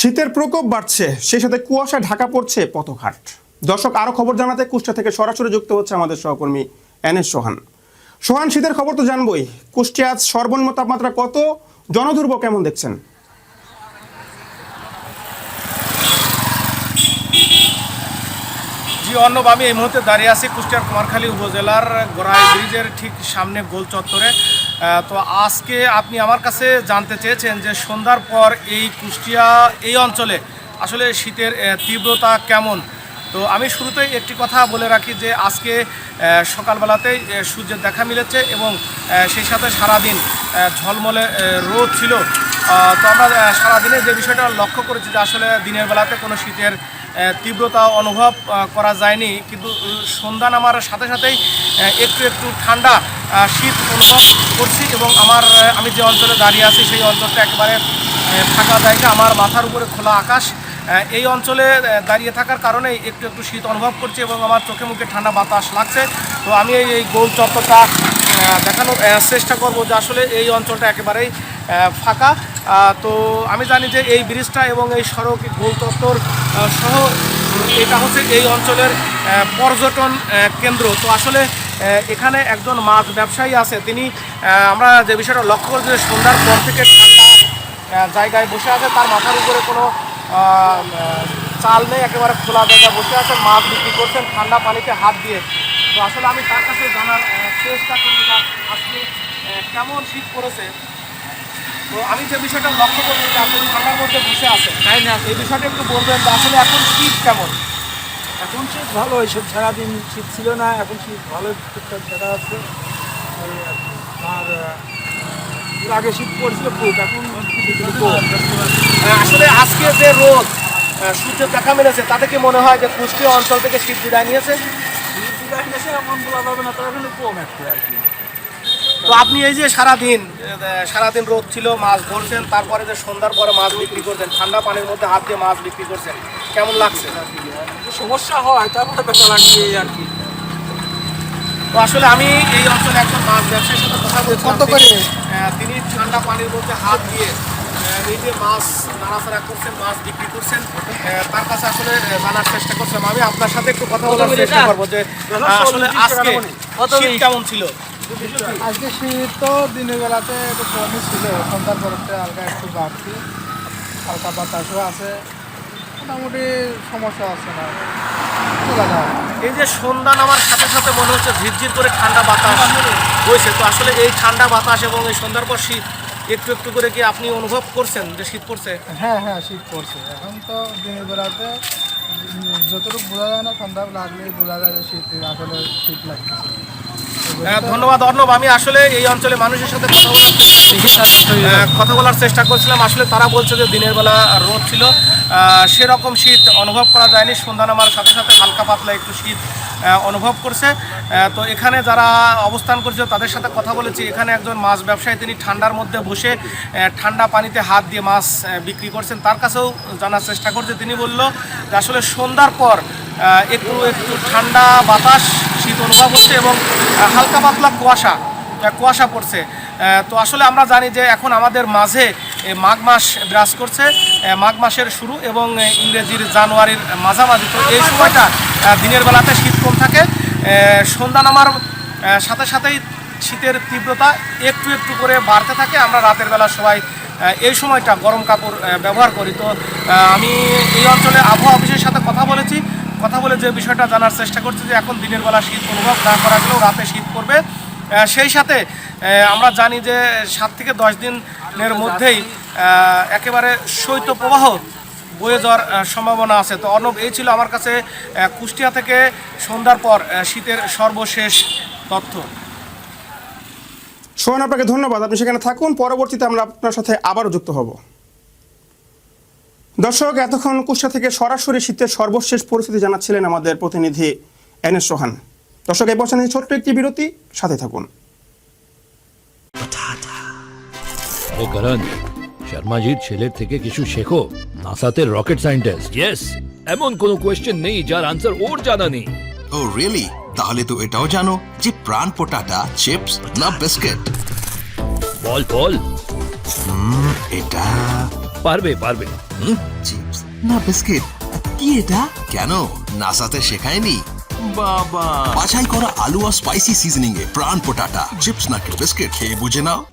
শীতের প্রকোপ বাড়ছে, সেই সাথে কুয়াশা, ঢাকা পড়ছে পথঘাট। দর্শক, আরও খবর জানাতে কুষ্টা থেকে সরাসরি যুক্ত হচ্ছে আমাদের সহকর্মী এন এস সোহান। সোহান, শীতের খবর তো জানবই। কুষ্টিয়া আজ সর্বনিম্ন তাপমাত্রা কত? জনদুর্ভোগ কেমন দেখছেন? জি, অর্ণব, আমি এই মুহূর্তে দাঁড়িয়ে আছি কুষ্টিয়ার কুমারখালী উপজেলার গোড়াই ব্রিজের ঠিক সামনে গোল চত্বরে। তো আজকে আপনি আমার কাছে জানতে চেয়েছেন যে সন্ধ্যার পর এই কুষ্টিয়া, এই অঞ্চলে আসলে শীতের তীব্রতা কেমন? তো আমি শুরুতেই একটি কথা বলে রাখি যে আজকে সকালবেলাতেই সূর্যের দেখা মিলেছে এবং সেই সাথে সারাদিন ঝলমলে রোদ ছিল। তো আমরা সারাদিনে যে বিষয়টা লক্ষ্য করেছি যে আসলে দিনের বেলাতে কোনো শীতের তীব্রতা অনুভব করা যায়নি। কিন্তু সন্ধ্যা নামার সাথে সাথেই একটু একটু ঠান্ডা শীত অনুভব করছি এবং আমার আমি যে অঞ্চলে দাঁড়িয়ে আছি, সেই অঞ্চলটা একেবারে ফাঁকা জায়গা। আমার মাথার উপরে খোলা আকাশ। এই অঞ্চলে দাঁড়িয়ে থাকার কারণে একটু একটু শীত অনুভব করছি এবং আমার চোখে মুখে ঠান্ডা বাতাস লাগছে। তো আমি এই গোল চত্বরটা দেখানোর চেষ্টা করব যে আসলে এই অঞ্চলটা একেবারেই ফাঁকা। তো আমি জানি যে এই ব্রিজটা এবং এই সড়ক গোল চত্বর সহ এটা হচ্ছে এই অঞ্চলের পর্যটন কেন্দ্র। তো আসলে এখানে একজন মাছ ব্যবসায়ী আছে। তিনি আমরা যে বিষয়টা লক্ষ্য করছি যে সন্ধ্যার পর থেকে ঠান্ডা জায়গায় বসে আছে। তার মাথার উপরে কোনো চাল নেই, একেবারে খোলা জায়গায় বসে আছেন মাছ বিক্রি করছেন ঠান্ডা পানিতে হাত দিয়ে। তো আসলে আমি তার কাছে জানার চেষ্টা করব যে আজকে কেমন শীত পড়েছে। তো আমি যে বিষয়টা লক্ষ্য করছি যে আপনি ঠান্ডার মধ্যে বসে আছেন তাই না এই বিষয়টা একটু বলবেন যে আসলে এখন শীত কেমন? এখন শীত ভালো এইসব সারাদিন শীত ছিল না এখন শীত ভালো টুকটাক দেখা যাচ্ছে। আর আগে শীত পড়ছিল খুব এখন। আহ, আসলে আজকে যে রোদ সূর্যের দেখা মিলেছে তাতে কি মনে হয় যে কুষ্টিয়া অঞ্চল থেকে শীত বিদায় নিয়েছে? শীত বিদায় নিয়েছে এমন বলা যাবে না তবে এখন কম একটু আর কি। তো আপনি এই যে সারাদিন সারাদিন রোদ ছিল মাছ ধরছেন তারপরে যে সন্ধ্যার পরে মাছ বিক্রি করছেন ঠান্ডা পানির মধ্যে হাত দিয়ে মাছ বিক্রি করছেন কেমন লাগছে? সমস্যা হয় তারপরে লাগবে এই আর কি। তো আসলে আমি এই অঞ্চলে একজন মাছ ব্যবসায়ীর সাথে কথা বলছি কত করে? তিনি ঠান্ডা পানির মধ্যে হাত দিয়ে নিজে মাছ নাড়াচাড়া করছেন মাছ বিক্রি করছেন তার কাছে আসলে জানার চেষ্টা করছিলাম। আমি আপনার সাথে একটু কথা বলার চেষ্টা করব যে আসলে আজকে শীত কেমন ছিল? আজকে শীত তো দিনের বেলাতে একটু কমই ছিল সন্ধ্যার পরতে হালকা একটু বাড়তি হালকা বাতাসও আছে মোটামুটি সমস্যা আছে না। চলা এই যে সন্ধ্যা নামার সাথে সাথে মনে হচ্ছে ঝিরঝির করে ঠান্ডা বাতাস বইছে। তো আসলে এই ঠান্ডা বাতাস এবং এই সন্ধ্যার পর শীত একটু একটু করে কি আপনি অনুভব করছেন যে শীত পড়ছে? হ্যাঁ হ্যাঁ শীত পড়ছে। এখন তো দিনের বেলাতে যতটুকু বোঝা যায় না সন্ধ্যা লাগলেই বোঝা যায় যে শীত আসলে শীত লাগতেছে। ধন্যবাদ অর্ণব। আমি আসলে এই অঞ্চলে মানুষের সাথে কথা বলার কথা বলার চেষ্টা করছিলাম। আসলে তারা বলছে যে দিনের বেলা রোদ ছিল। সেরকম শীত অনুভব করা যায়নি। সন্ধ্যা নামার সাথে সাথে হালকা পাতলা একটু শীত অনুভব করছে। তো এখানে যারা অবস্থান করছে তাদের সাথে কথা বলেছি। এখানে একজন মাছ ব্যবসায়ী তিনি ঠান্ডার মধ্যে বসে ঠান্ডা পানিতে হাত দিয়ে মাছ বিক্রি করছেন। তার কাছেও জানার চেষ্টা করছে। তিনি বলল যে আসলে সন্ধ্যার পর একটু একটু ঠান্ডা বাতাস অনুভব হচ্ছে এবং হালকা পাতলা কুয়াশা কুয়াশা পড়ছে। তো আসলে আমরা জানি যে এখন আমাদের মাঝে মাঘ মাস বিরাজ করছে। মাঘ মাসের শুরু এবং ইংরেজির জানুয়ারির মাঝামাঝি। তো এই সময়টা দিনের বেলাতে শীত কম থাকে। সন্ধ্যা নামার সাথে সাথেই শীতের তীব্রতা একটু একটু করে বাড়তে থাকে। আমরা রাতের বেলা সবাই এই সময়টা গরম কাপড় ব্যবহার করি। তো আমি এই অঞ্চলে আবহাওয়া অফিসের সাথে কথা বলেছি। কথা বলে যে বিষয়টা জানার চেষ্টা করছি যে এখন দিনের বেলা শীত অনুভব না করা গেলেও রাতে শীত পড়বে। সেই সাথে আমরা জানি যে সাত থেকে দশ দিনের মধ্যেই একেবারে শৈত্যপ্রবাহ বয়ে যাওয়ার সম্ভাবনা আছে। তো অর্ণব, এই ছিল আমার কাছে কুষ্টিয়া থেকে সন্ধ্যার পর শীতের সর্বশেষ তথ্য। সোহান, আপনাকে ধন্যবাদ। আপনি সেখানে থাকুন। পরবর্তীতে আমরা আপনার সাথে আবারও যুক্ত হব। দর্শক এতক্ষণ কুষ্টা থেকে সরাসরি শীতের সর্বশেষ পরিস্থিতি জানাচ্ছিলেন আমাদের প্রতিনিধি এন এস সোহান। দর্শক এই পর্যন্ত ছোট্ট একটি বিরতি সাথে থাকুন। ও করণ শর্মাজির ছেলের থেকে কিছু শেখো? নাসাতে রকেট সায়েন্টিস্ট ইয়েস এমন কোনো কোয়েশ্চেন নেই যার আনসার ওর জানা নেই। ও রিয়েলি তাহলে তো এটাও জানো যে প্রাণ পোটাটা চিপস না বিস্কিট বল বল। এটা পারবে পারবে। চিপস। না বিস্কিট। কি এটা? কেন? নাসাতে শেখায়নি? বাবা। বাছাই করা আলু আর স্পাইসি সিজনিং এ প্রাণ পোটাটা। চিপস নাকি বিস্কিট খেয়ে বুঝে নাও।